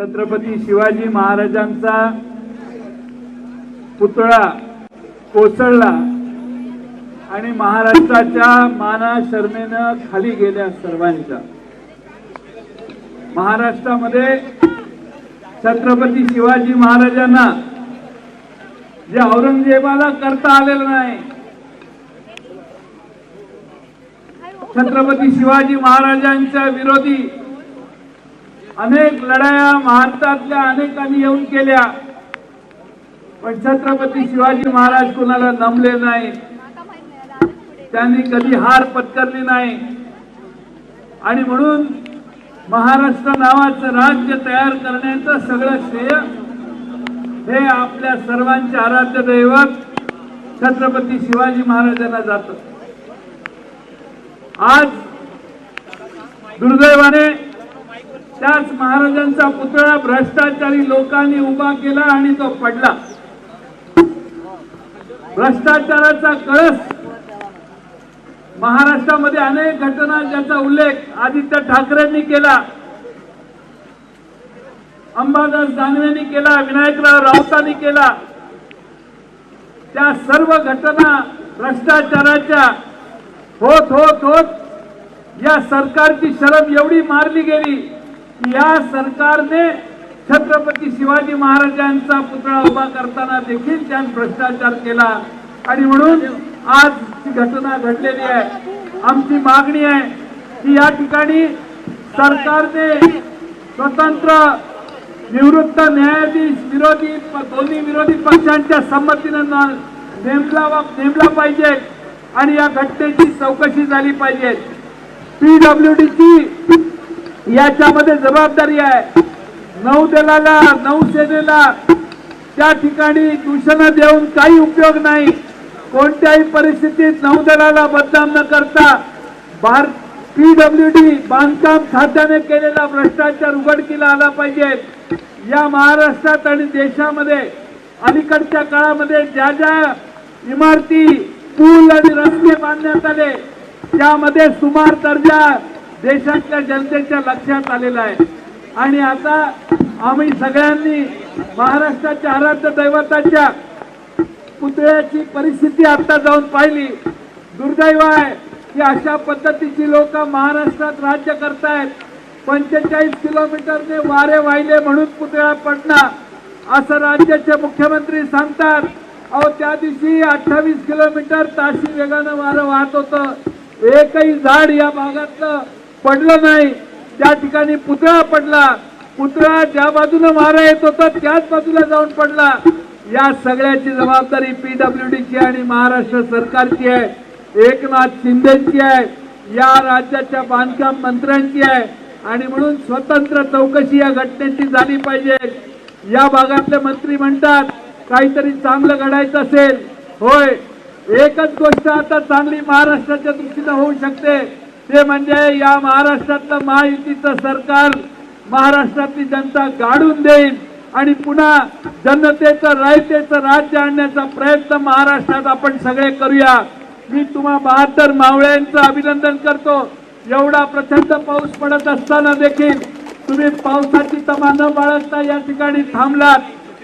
छत्रपती शिवाजी महाराजांचा पुतळा कोसळला आणि महाराष्ट्राच्या माना शर्मेनं खाली गेल्या सर्वांच्या. महाराष्ट्रामध्ये छत्रपती शिवाजी महाराजांना जे औरंगजेबाला करता आलेलं नाही छत्रपती शिवाजी महाराजांच्या विरोधी अनेक लढाया महाराष्ट्रातल्या अनेकांनी येऊन केल्या. पण छत्रपती शिवाजी महाराज कुणाला नमले नाही. त्यांनी कधी हार पत्करली नाही. आणि म्हणून महाराष्ट्र नावाचं राज्य तयार करण्याचं सगळं श्रेय हे आपल्या सर्वांचे आराध्य दैवत छत्रपती शिवाजी महाराजांना जात. आज दुर्दैवाने त्याच महाराजांचा पुतळा भ्रष्टाचारी लोकांनी उभा केला आणि तो पडला. भ्रष्टाचाराचा कळस. महाराष्ट्रामध्ये अनेक घटना ज्याचा उल्लेख आदित्य ठाकरेंनी केला. अंबादास दानवेंनी केला विनायकराव राऊतांनी केला. त्या सर्व घटना भ्रष्टाचाराच्या होत होत होत या सरकारची शरम एवढी मारली गेली. या सरकारने छत्रपती शिवाजी महाराजांचा पुतळा उभा करताना देखील त्यात भ्रष्टाचार केला. आणि म्हणून आज ती घटना घडलेली आहे. आमची मागणी आहे की या ठिकाणी सरकारने स्वतंत्र निवृत्त न्यायाधीश विरोधी दोन्ही विरोधी पक्षांच्या संमतीनं नेमला नेमला पाहिजे आणि या घटनेची चौकशी झाली पाहिजे. पीडब्ल्यूडीची याच्यामध्ये जबाबदारी आहे. नौदलाला नौसेनेला त्या ठिकाणी दूषणं देऊन काही उपयोग नाही. कोणत्याही परिस्थितीत नौदलाला बदनाम न करता भारत पीडब्ल्यूडी बांधकाम खात्याने केलेला भ्रष्टाचार उघडकीला आला पाहिजे. या महाराष्ट्रात आणि देशामध्ये अलीकडच्या काळामध्ये ज्या ज्या इमारती पूल आणि रस्ते बांधण्यात आले त्यामध्ये सुमार दर्जा देशातल्या जनतेच्या लक्षात आलेलं आहे. आणि आता आम्ही सगळ्यांनी महाराष्ट्राच्या आराध्य दैवताच्या पुतळ्याची परिस्थिती आता जाऊन पाहिली. दुर्दैव आहे की अशा पद्धतीची लोक महाराष्ट्रात राज्य करतायत. पंचेचाळीस किलोमीटरने वारे वाहिले म्हणून पुतळा पडला. असं राज्याचे मुख्यमंत्री सांगतात. अहो त्या दिवशी अठ्ठावीस किलोमीटर ताशी वेगानं वारं वाहत होतं. एकही झाड या भागातलं पडलं नाही. त्या ठिकाणी पुतळा पडला पुतळा ज्या बाजूनं वारा येत होता त्याच बाजूला जाऊन पडला. या सगळ्याची जबाबदारी पीडब्ल्यूडीची आणि महाराष्ट्र सरकारची आहे. एकनाथ शिंदेची आहे. या राज्याच्या बांधकाम मंत्र्यांची आहे. आणि म्हणून स्वतंत्र चौकशी या घटनेची झाली पाहिजे. या भागातले मंत्री म्हणतात काहीतरी चांगलं घडायचं असेल. होय एकच गोष्ट आता चांगली महाराष्ट्राच्या दृष्टीनं होऊ शकते. ते म्हणजे या महाराष्ट्रातलं महायुतीचं सरकार महाराष्ट्रातली जनता गाडून देईल आणि पुन्हा जनतेचं रायतेचं राज्य आणण्याचा प्रयत्न महाराष्ट्रात आपण सगळे करूया. मी तुम्हा बहात्तर मावळ्यांचं अभिनंदन करतो. एवढा प्रचंड पाऊस पडत असताना देखील तुम्ही पावसाची तमा न बाळगता या ठिकाणी थांबलात.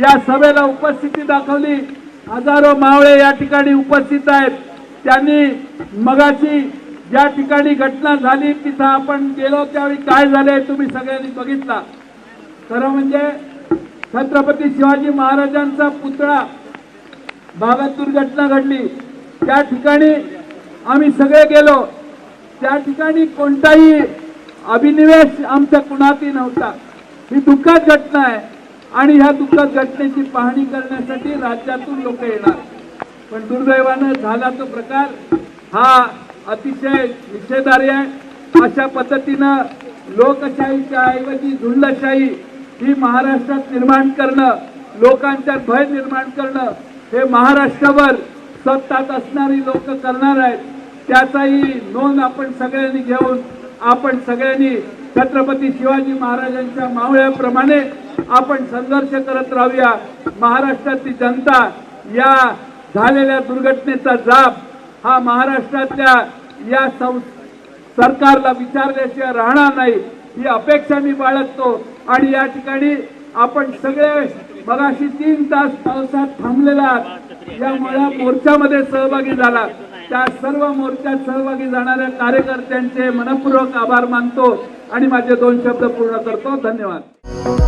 या सभेला उपस्थिती दाखवली. हजारो मावळे या ठिकाणी उपस्थित आहेत. त्यांनी मगाची ज्या ठिकाणी घटना झाली तिथं आपण गेलो त्यावेळी काय झाले तुम्ही सगळ्यांनी बघितला. खरं म्हणजे छत्रपती शिवाजी महाराजांचा पुतळा भागात दुर्घटना घडली. त्या ठिकाणी आम्ही सगळे गेलो. त्या ठिकाणी कोणताही अभिनिवेश आमच्या कुणातही नव्हता. ही दुःखद घटना आहे आणि ह्या दुःखद घटनेची पाहणी करण्यासाठी राज्यातून लोक येणार. पण दुर्दैवानं झाला तो प्रकार. हा अतिशय निषेधार्य आहे. अशा पद्धतीनं लोकशाहीच्या ऐवजी झुंडशाही ही महाराष्ट्रात निर्माण करणं लोकांच्यात भय निर्माण करणं हे महाराष्ट्रावर सत्तात असणारी लोक करणार आहेत. त्याचाही नोंद आपण सगळ्यांनी घेऊन आपण सगळ्यांनी छत्रपती शिवाजी महाराजांच्या मावळ्याप्रमाणे आपण संघर्ष करत राहूया. महाराष्ट्रातली जनता या झालेल्या दुर्घटनेचा जाब हा महाराष्ट्रातल्या या सं सरकारला विचारल्याशिवाय राहणार नाही ही अपेक्षा मी बाळगतो. आणि या ठिकाणी आपण सगळे मगाशी तीन तास पावसात थांबलेला आहात. या मोळा मोर्चामध्ये सहभागी झाला. त्या सर्व मोर्चात सहभागी जाणाऱ्या कार्यकर्त्यांचे मनपूर्वक आभार मानतो. आणि माझे दोन शब्द पूर्ण करतो. धन्यवाद.